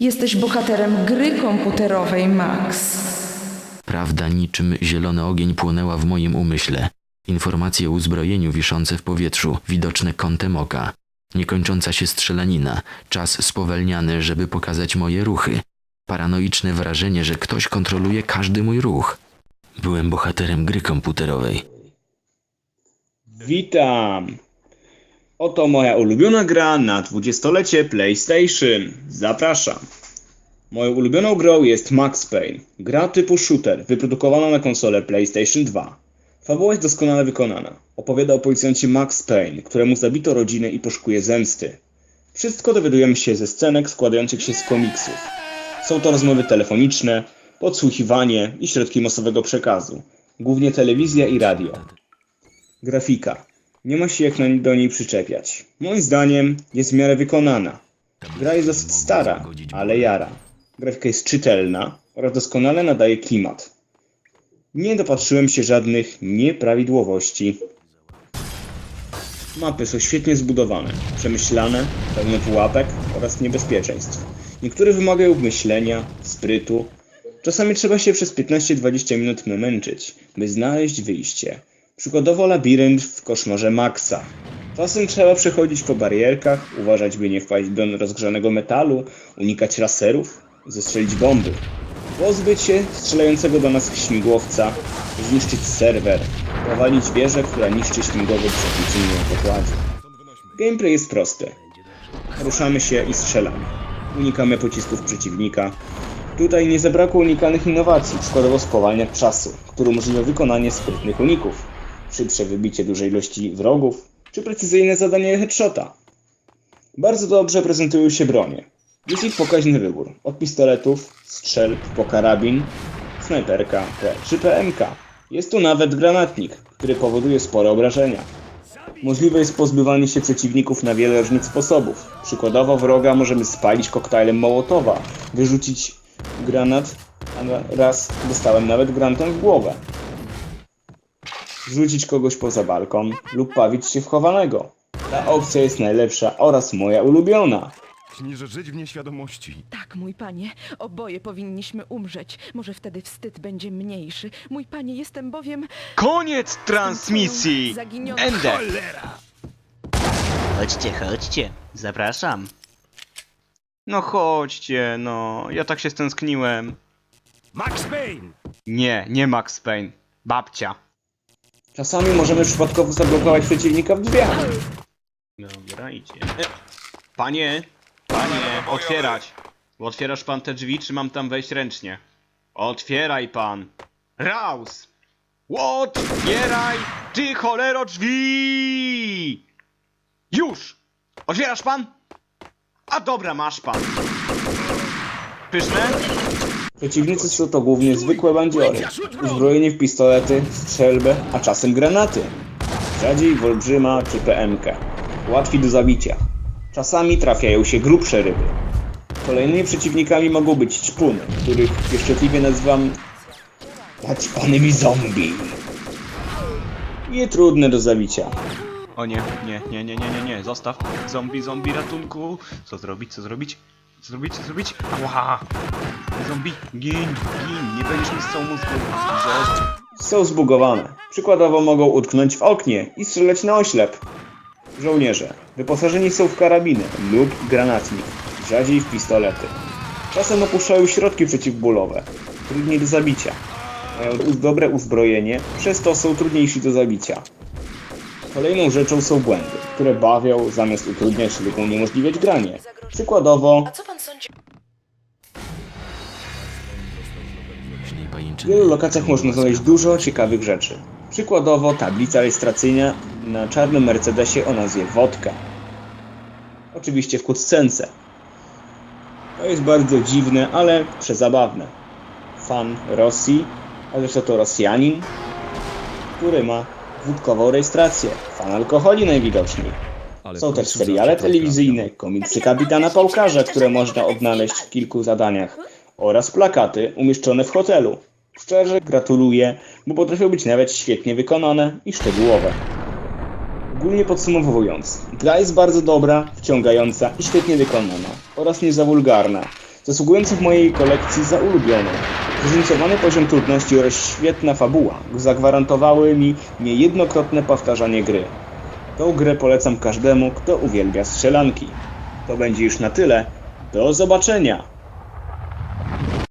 Jesteś bohaterem gry komputerowej, Max. Prawda niczym zielony ogień płonęła w moim umyśle. Informacje o uzbrojeniu wiszące w powietrzu, widoczne kątem oka. Niekończąca się strzelanina, czas spowalniany, żeby pokazać moje ruchy. Paranoiczne wrażenie, że ktoś kontroluje każdy mój ruch. Byłem bohaterem gry komputerowej. Witam! Oto moja ulubiona gra na dwudziestolecie PlayStation. Zapraszam. Moją ulubioną grą jest Max Payne. Gra typu shooter, wyprodukowana na konsolę PlayStation 2. Fabuła jest doskonale wykonana. Opowiada o policjancie Max Payne, któremu zabito rodzinę i poszukuje zemsty. Wszystko dowiadujemy się ze scenek składających się z komiksów. Są to rozmowy telefoniczne, podsłuchiwanie i środki masowego przekazu. Głównie telewizja i radio. Grafika. Nie ma się jak do niej przyczepiać. Moim zdaniem jest w miarę wykonana. Gra jest dosyć stara, ale jara. Grafika jest czytelna oraz doskonale nadaje klimat. Nie dopatrzyłem się żadnych nieprawidłowości. Mapy są świetnie zbudowane, przemyślane, pełne pułapek oraz niebezpieczeństw. Niektóre wymagają myślenia, sprytu. Czasami trzeba się przez 15-20 minut męczyć, by znaleźć wyjście. Przykładowo labirynt w koszmarze Maxa. Czasem trzeba przechodzić po barierkach, uważać by nie wpaść do rozgrzanego metalu, unikać laserów, zestrzelić bomby. Pozbyć się strzelającego do nas śmigłowca, zniszczyć serwer, powalić wieżę, która niszczy śmigłowiec przeciwny na pokładzie. Gameplay jest prosty. Ruszamy się i strzelamy. Unikamy pocisków przeciwnika. Tutaj nie zabrakło unikalnych innowacji, przykładowo spowalniacz czasu, który umożliwia wykonanie sprytnych uników, szybsze wybicie dużej ilości wrogów, czy precyzyjne zadanie headshota. Bardzo dobrze prezentują się bronie. Jest ich pokaźny wybór. Od pistoletów, strzelb po karabin, snajperka P czy PMK. Jest tu nawet granatnik, który powoduje spore obrażenia. Możliwe jest pozbywanie się przeciwników na wiele różnych sposobów. Przykładowo wroga możemy spalić koktajlem Mołotowa, wyrzucić granat, a raz dostałem nawet granatem w głowę. Zrzucić kogoś poza balkon lub bawić się w chowanego. Ta opcja jest najlepsza oraz moja ulubiona. Śnieżę żyć w nieświadomości. Tak, mój panie, oboje powinniśmy umrzeć. Może wtedy wstyd będzie mniejszy. Mój panie, jestem bowiem Koniec transmisji! zaginiony. Ende! Chodźcie, chodźcie. Zapraszam. No chodźcie, no. Ja tak się stęskniłem. Max Payne! Nie, nie Max Payne. Babcia. Czasami możemy przypadkowo zablokować przeciwnika w drzwiach. Dobra, idzie. Panie, panie, otwierać. Otwierasz pan te drzwi, czy mam tam wejść ręcznie? Otwieraj pan. Raus! Otwieraj, ty cholero drzwi! Już! Otwierasz pan? A dobra, masz pan. Pyszne? Przeciwnicy są to głównie zwykłe bandziory, uzbrojeni w pistolety, strzelbę, a czasem granaty. Rzadziej wolbrzyma czy PMK. Łatwi do zabicia. Czasami trafiają się grubsze ryby. Kolejnymi przeciwnikami mogą być ćpuny, których pieszczotliwie nazywam zaćpanymi zombie. Nie trudne do zabicia. O nie, nie, nie, nie, nie, nie, nie, zostaw. Zombie, zombie, ratunku. Co zrobić, co zrobić? Zrobić, zrobić? Ała! Zombie, gin, gin, nie będziesz mi z całą mózgu. Są zbugowane. Przykładowo mogą utknąć w oknie i strzelać na oślep. Żołnierze wyposażeni są w karabiny lub granatnik, rzadziej w pistolety. Czasem opuszczają środki przeciwbólowe, trudniej do zabicia. Mają dobre uzbrojenie, przez to są trudniejsi do zabicia. Kolejną rzeczą są błędy, które bawią zamiast utrudniać lub uniemożliwiać granie. Przykładowo A co pan sądzi? W wielu lokacjach można znaleźć dużo ciekawych rzeczy. Przykładowo tablica rejestracyjna na czarnym Mercedesie o nazwie Wodka. Oczywiście w kutscence. To jest bardzo dziwne, ale przezabawne. Fan Rosji, a zresztą to Rosjanin, który ma wódkową rejestrację. Fan alkoholi najwidoczniej. Są też seriale telewizyjne, komiksy kapitana Pałkarza, które można odnaleźć w kilku zadaniach oraz plakaty umieszczone w hotelu. Szczerze gratuluję, bo potrafią być nawet świetnie wykonane i szczegółowe. Ogólnie podsumowując, gra jest bardzo dobra, wciągająca i świetnie wykonana oraz nie za wulgarna, zasługujący w mojej kolekcji za ulubiony. Zróżnicowany poziom trudności oraz świetna fabuła zagwarantowały mi niejednokrotne powtarzanie gry. Tą grę polecam każdemu, kto uwielbia strzelanki. To będzie już na tyle. Do zobaczenia!